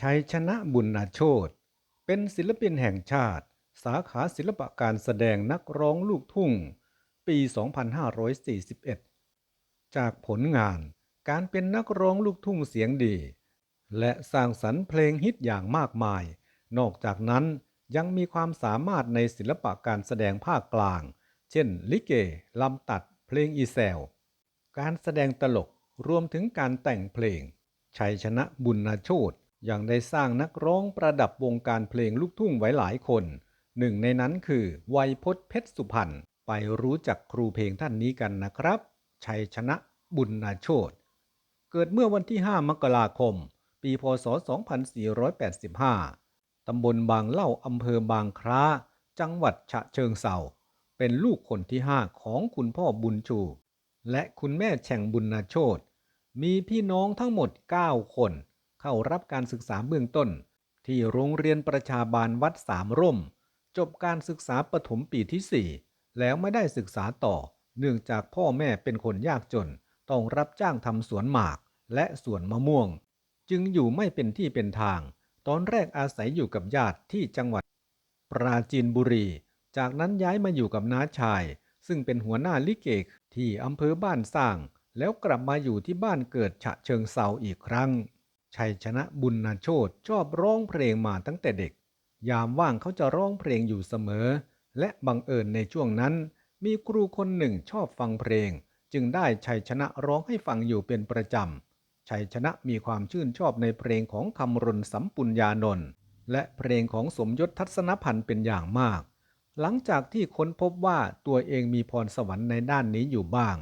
ชัยชนะบุญนาโชตเป็นศิลปินแห่งชาติ สาขาศิลปะการแสดงนักร้องลูกทุ่ง ปี 2541 จากผลงานการเป็นนักร้องลูกทุ่งเสียงดี และสร้างสรรค์เพลงฮิตอย่างมากมาย นอกจากนั้นยังมีความสามารถในศิลปะการแสดงภาคกลาง เช่น ลิเก ลำตัด เพลงอีแซว การแสดงตลก รวมถึงการแต่งเพลง ชัยชนะบุญนาโชต ยังได้สร้างนักร้องประดับวงการเพลงลูกทุ่งไว้หลายคน หนึ่งในนั้นคือไวยพจน์เพชรสุพรรณไปรู้จักครูเพลงท่านนี้กันนะครับ ชัยชนะบุญนาโชตเกิดเมื่อวันที่ 5 มกราคม ปีพศ 2485 ตำบลบางเล่าอำเภอบางคล้า จังหวัดฉะเชิงเซาเป็นลูกคนที่ 5 ของคุณพ่อบุญชู และคุณแม่แฉ่งบุญนาโชตมีพี่น้องทั้งหมด 9 คน เข้ารับการศึกษาเบื้องต้น ที่โรงเรียนประชาบาลวัดสามร่ม จบการศึกษาประถมปีที่ 4 แล้วไม่ได้ศึกษาต่อ เนื่องจากพ่อแม่เป็นคนยากจน ต้องรับจ้างทำสวนหมากและสวนมะม่วง จึงอยู่ไม่เป็นที่เป็นทาง ตอนแรกอาศัยอยู่กับญาติที่จังหวัด ปราจีนบุรี จากนั้นย้ายมาอยู่กับน้าชาย ซึ่งเป็นหัวหน้าลิเกที่อำเภอบ้านสร้างแล้วกลับมาอยู่ที่บ้านเกิดฉะเชิงเซาอีกครั้ง ชัยชนะบุญนาโชตชอบร้องเพลงมาตั้งแต่เด็ก ยามว่างเขาจะร้องเพลงอยู่เสมอ และบังเอิญในช่วงนั้น มีครูคนหนึ่งชอบฟังเพลง จึงได้ชัยชนะร้องให้ฟังอยู่เป็นประจำชัยชนะมีความชื่นชอบในเพลงของคำรณสัมปุญญานนท์และเพลงของสมยศทัศนพันธ์เป็นอย่างมาก หลังจากที่ค้นพบว่าตัวเองมีพรสวรรค์ในด้านนี้อยู่บ้าง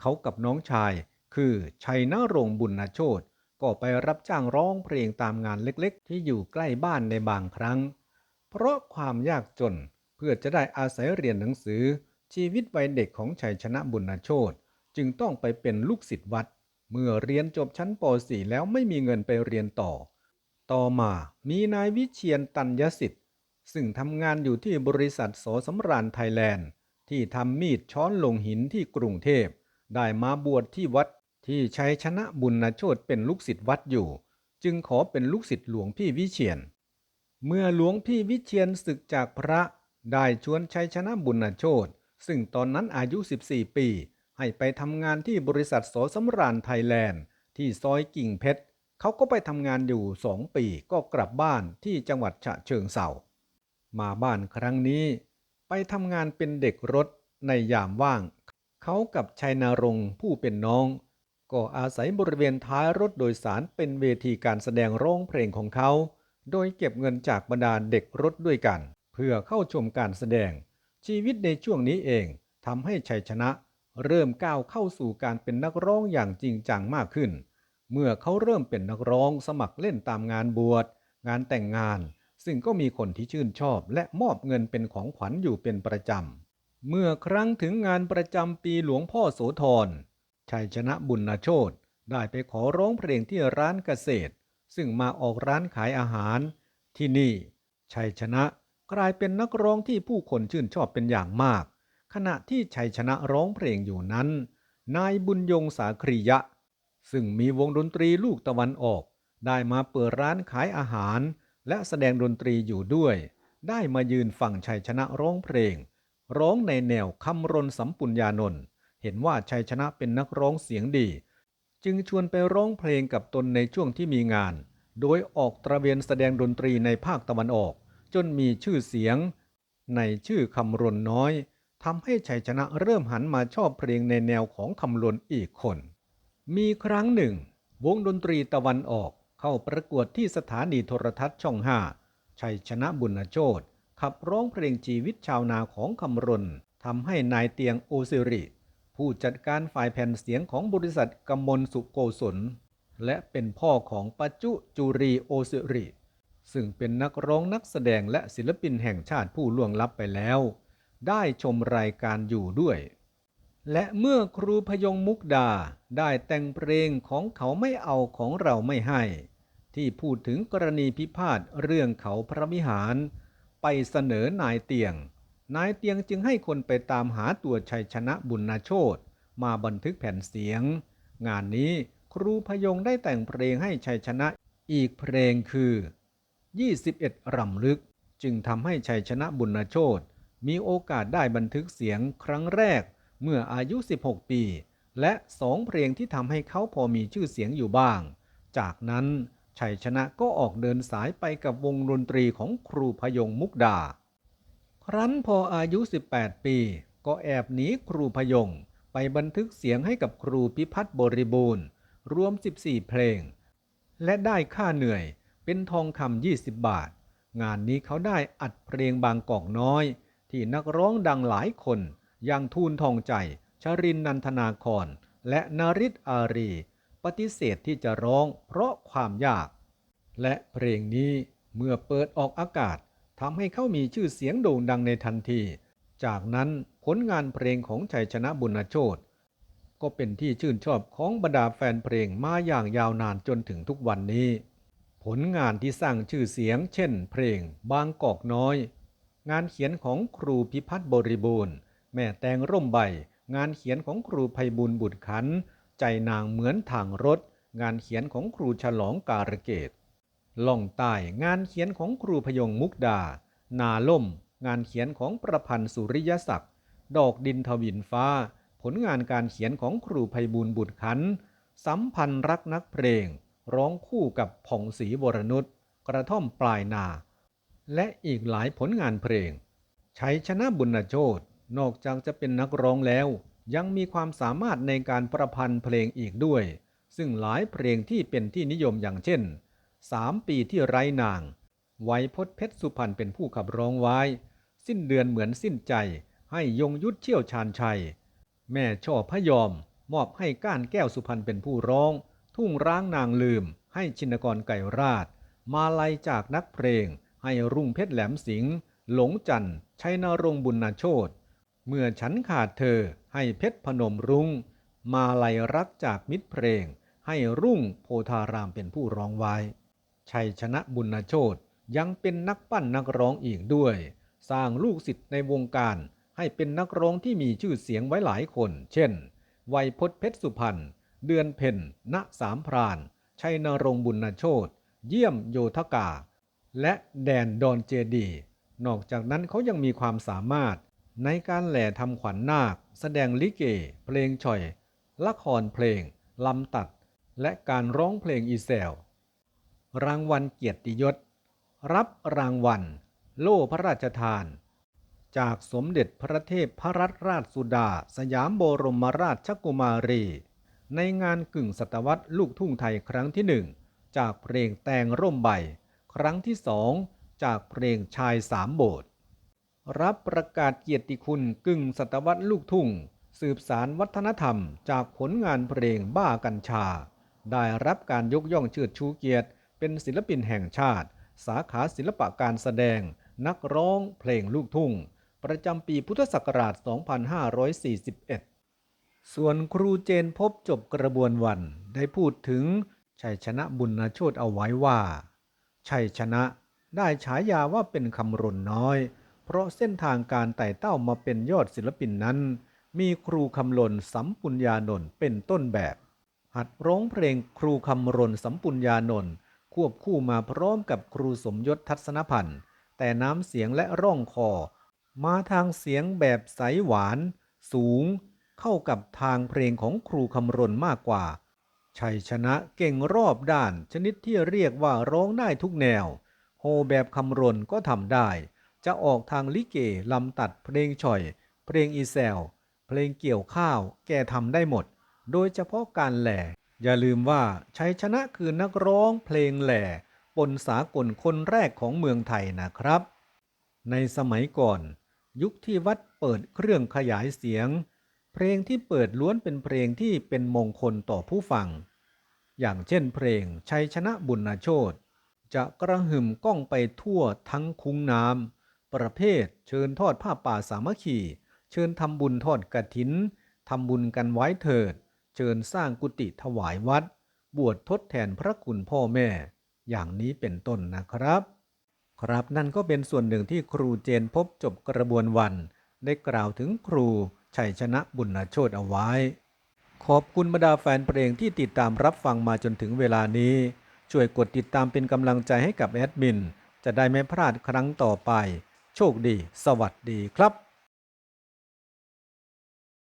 เขากับน้องชาย คือชัยนรงบุญนาโชต ก็ไปรับจ้างร้องเพลงตามงานเล็กๆ ที่อยู่ใกล้บ้านในบางครั้ง เพราะความยากจนเพื่อจะได้อาศัยเรียนหนังสือ ชีวิตวัยเด็กของชัยชนะบุญโชตจึงต้องไปเป็นลูกศิษย์วัด เมื่อเรียนจบชั้นป .4 แล้วไม่มีเงินไปเรียนต่อ ต่อมามีนายวิเชียนตัญญสิทธิ์ ซึ่งทำงานอยู่ที่บริษัทโสสำราญไทยแลนด์ ที่ทำมีดช้อนลงหินที่กรุงเทพ ได้มาบวชที่วัด ที่ชัยชนะบุญนาโชตเป็นลูกศิษย์วัดอยู่ จึงขอเป็นลูกศิษย์หลวงพี่วิเชียน เมื่อหลวงพี่วิเชียนศึกจากพระได้ชวนชัยชนะบุญนาโชตซึ่งตอนนั้นอายุ 14 ปี ให้ไปทำงานที่บริษัทโสสำราญไทยแลนด์ ที่ซอยกิ่งเพชรเขาก็ไปทำงานอยู่สองปีก็กลับบ้านที่จังหวัดฉะเชิงเซามาบ้านครั้งนี้ ไปทำงานเป็นเด็กรถในยามว่าง เขากับชัยนารงผู้เป็นน้อง ก็อาศัยบริเวณท้ายรถโดยสารเป็นเวทีการแสดงร้องเพลงของเขา โดยเก็บเงินจากบรรดาเด็กรถด้วยกัน เพื่อเข้าชมการแสดง ชีวิตในช่วงนี้เองทำให้ชัยชนะ เริ่มก้าวเข้าสู่การเป็นนักร้องอย่างจริงจังมากขึ้น เมื่อเขาเริ่มเป็นนักร้องสมัครเล่นตามงานบวช งานแต่งงาน ซึ่งก็มีคนที่ชื่นชอบและมอบเงินเป็นของขวัญอยู่เป็นประจำเมื่อครั้งถึงงานประจำปีหลวงพ่อโสธร ชัยชนะบุญนาโชตได้ไปขอร้องเพลงที่ร้านเกษตร ซึ่งมาออกร้านขายอาหาร ที่นี่ ชัยชนะกลายเป็นนักร้องที่ผู้คนชื่นชอบเป็นอย่างมาก ขณะที่ชัยชนะร้องเพลงอยู่นั้น นายบุญยงสาครียะ ซึ่งมีวงดนตรีลูกตะวันออก ได้มาเปิดร้านขายอาหาร และแสดงดนตรีอยู่ด้วย ได้มายืนฟังชัยชนะร้องเพลง ร้องในแนวคำรณสัมปุญญานนท์ เห็นว่าชัยชนะเป็นนักร้องเสียงดี จึงชวนไปร้องเพลงกับตนในช่วงที่มีงาน โดยออกตระเวนแสดงดนตรีในภาคตะวันออก จนมีชื่อเสียง ในชื่อคำรณน้อยทำให้ชัยชนะเริ่มหันมาชอบเพลงในแนวของคำรณอีกคน มีครั้งหนึ่ง วงดนตรีตะวันออกเข้าประกวดที่สถานีโทรทัศน์ช่องห้าชัยชนะบุญโชตขับร้องเพลงชีวิตชาวนาของคำรณทำให้นายเตียงโอซิริ ผู้จัดการฝ่ายแผ่นเสียงของบริษัทกำมลสุโกศล และเป็นพ่อของปัจจุจูรีโอซิริ ซึ่งเป็นนักร้องนักแสดงและศิลปินแห่งชาติผู้ล่วงลับไปแล้ว ได้ชมรายการอยู่ด้วย และเมื่อครูพยงมุกดาได้แต่งเพลงของเขาไม่เอาของเราไม่ให้ ที่พูดถึงกรณีพิพาทเรื่องเขาพระวิหาร ไปเสนอนายเตียง นายเตียงจึงให้คนไปตามหาตัวชัยชนะบุญนาโชตมาบันทึกแผ่นเสียง งานนี้ครูพยงได้แต่งเพลงให้ชัยชนะอีกเพลงคือ 21 รำลึก จึงทำให้ชัยชนะบุญนาโชตมีโอกาสได้บันทึกเสียงครั้งแรกเมื่ออายุ 16 ปี และสองเพลงที่ทำให้เขาพอมีชื่อเสียงอยู่บ้าง จากนั้นชัยชนะก็ออกเดินสายไปกับวงดนตรีของครูพยงมุกดา ครั้นพออายุ 18 ปี ก็แอบหนีครูพยง ไปบันทึกเสียงให้กับครูพิพัฒน์บริบูรณ์ รวม 14 เพลง และได้ค่าเหนื่อยเป็นทองคำ20 บาท งานนี้เขาได้อัดเพลงบางกอกน้อย ที่นักร้องดังหลายคนอย่างทูลทองใจ ชรินนันทนาคร และนาริตอารี ปฏิเสธที่จะร้องเพราะความยาก และเพลงนี้เมื่อเปิดออกอากาศ ทำให้เขามีชื่อเสียงโด่งดังในทันที จากนั้นผลงานเพลงของชัยชนะบุญโชตก็เป็นที่ชื่นชอบของบรรดาแฟนเพลงมาอย่างยาวนานจนถึงทุกวันนี้ ผลงานที่สร้างชื่อเสียง เช่น เพลง บางกอกน้อย งานเขียนของครูพิพัฒน์บริบูรณ์ แม่แตงร่มใบ งานเขียนของครูไพบุญบุตรขัน ใจนางเหมือนทางรถ งานเขียนของครูฉลองการะเกต ล่องใต้งานเขียนของครูพยงมุกดา นาล่ม งานเขียนของประพันธ์สุริยศักดิ์ดอกดินทวินฟ้า ผลงานการเขียนของครูไพบูลบุตรขัน สัมพันธ์รักนักเพลง ร้องคู่กับผ่องศรีวรนุชกระท่อมปลายนา และอีกหลายผลงานเพลง ใชัยชนะบุญโชตนอกจากจะเป็นนักร้องแล้ว ยังมีความสามารถในการประพันธ์เพลงอีกด้วย ซึ่งหลายเพลงที่เป็นที่นิยมอย่างเช่น สามปีที่ไร้นาง ไวพจน์เพชรสุพรรณเป็นผู้ขับร้องไว้ สิ้นเดือนเหมือนสิ้นใจ ให้ยงยุทธเชี่ยวชาญชัย แม่ช่อพระยอม มอบให้ก้านแก้วสุพรรณเป็นผู้ร้อง ทุ่งร้างนางลืม ให้ชินกรไก่ราช มาลัยจากนักเพลง ให้รุ่งเพชรแหลมสิงห์หลงจันทร์ชัยนรงบุญนาโชตเมื่อฉันขาดเธอให้เพชรพนมรุง้ง มาลัยรักจากมิตรเพลง ให้รุ่งโพธารามเป็นผู้ร้องไว้ ชัยชนะบุญโชตยังเป็นนักปั้นนักร้องอีกด้วย สร้างลูกศิษย์ในวงการให้เป็นนักร้องที่มีชื่อเสียงไว้หลายคน เช่นไวยพจน์เพชรสุพรรณ เดือนเพ็ญ ณ สามพราน ชัยนรงบุญโชตเยี่ยมโยธกา และแดนดอนเจดี นอกจากนั้นเขายังมีความสามารถ ในการแหล่ทำขวัญนาค แสดงลิเก เพลงฉ่อย ละครเพลง ลำตัด และการร้องเพลงอีแซว รางวัลเกียรติยศ รับรางวัล โล่พระราชทาน จากสมเด็จพระเทพพรัตนราชสุดา สยามบรมราชกุมารี ในงานกึ่งศตวรรษลูกทุ่งไทยครั้งที่หนึ่งจากเพลงแตงร่มใบ ครั้งที่สองจากเพลงชายสามโบสรับประกาศเกียรติคุณกึ่งศตวรรษลูกทุ่ง สืบสารวัฒนธรรมจากผลงานเพลงบ้ากัญชา ได้รับการยกย่องเชิดชูเกียรติ เป็นศิลปินแห่งชาติ สาขาศิลปะการแสดง นักร้องเพลงลูกทุ่ง ประจำปีพุทธศักราช 2541 ส่วนครูเจนพบจบกระบวนวันได้พูดถึงชัยชนะบุญนาโชตเอาไว้ว่า ชัยชนะได้ฉายาว่าเป็นคำรนน้อย เพราะเส้นทางการไต่เต้ามาเป็นยอดศิลปินนั้น มีครูคำลนสัมปุญญานนท์เป็นต้นแบบ หัดร้องเพลงครูคำรนสัมปุญญานนท์ ควบคู่มาพร้อมกับครูสมยศทัศนพันธ์ แต่น้ำเสียงและร่องคอ มาทางเสียงแบบใสหวาน สูง เข้ากับทางเพลงของครูคำรนมากกว่า ชัยชนะเก่งรอบด้านชนิดที่เรียกว่าร้องได้ทุกแนว โฮแบบคำรนก็ทำได้ จะออกทางลิเกลำตัดเพลงฉ่อย เพลงอีแซวเพลงเกี่ยวข้าว แกทำได้หมด โดยเฉพาะการแหล่ อย่าลืมว่าชัยชนะคือนักร้องเพลงแหล่ปนสากลคนแรกของเมืองไทยนะครับ ในสมัยก่อน ยุคที่วัดเปิดเครื่องขยายเสียง เพลงที่เปิดล้วนเป็นเพลงที่เป็นมงคลต่อผู้ฟัง อย่างเช่นเพลงชัยชนะบุญนาโชตจะกระหึ่มก้องไปทั่วทั้งคุ้งน้ำประเภทเชิญทอดผ้าป่าสามัคคีเชิญทำบุญทอดกระถินทำบุญกันไว้เถิด เชิญสร้างกุฏิถวายวัด บวชทดแทนพระคุณพ่อแม่ อย่างนี้เป็นต้นนะครับ ครับนั่นก็เป็นส่วนหนึ่งที่ครูเจนพบจบกระบวนวัน ได้กล่าวถึงครูชัยชนะบุญโชตเอาไว้ ขอบคุณบรรดาแฟนเพลงที่ติดตามรับฟังมาจนถึงเวลานี้ ช่วยกดติดตามเป็นกำลังใจให้กับแอดมิน จะได้ไม่พลาดครั้งต่อไป โชคดี สวัสดีครับ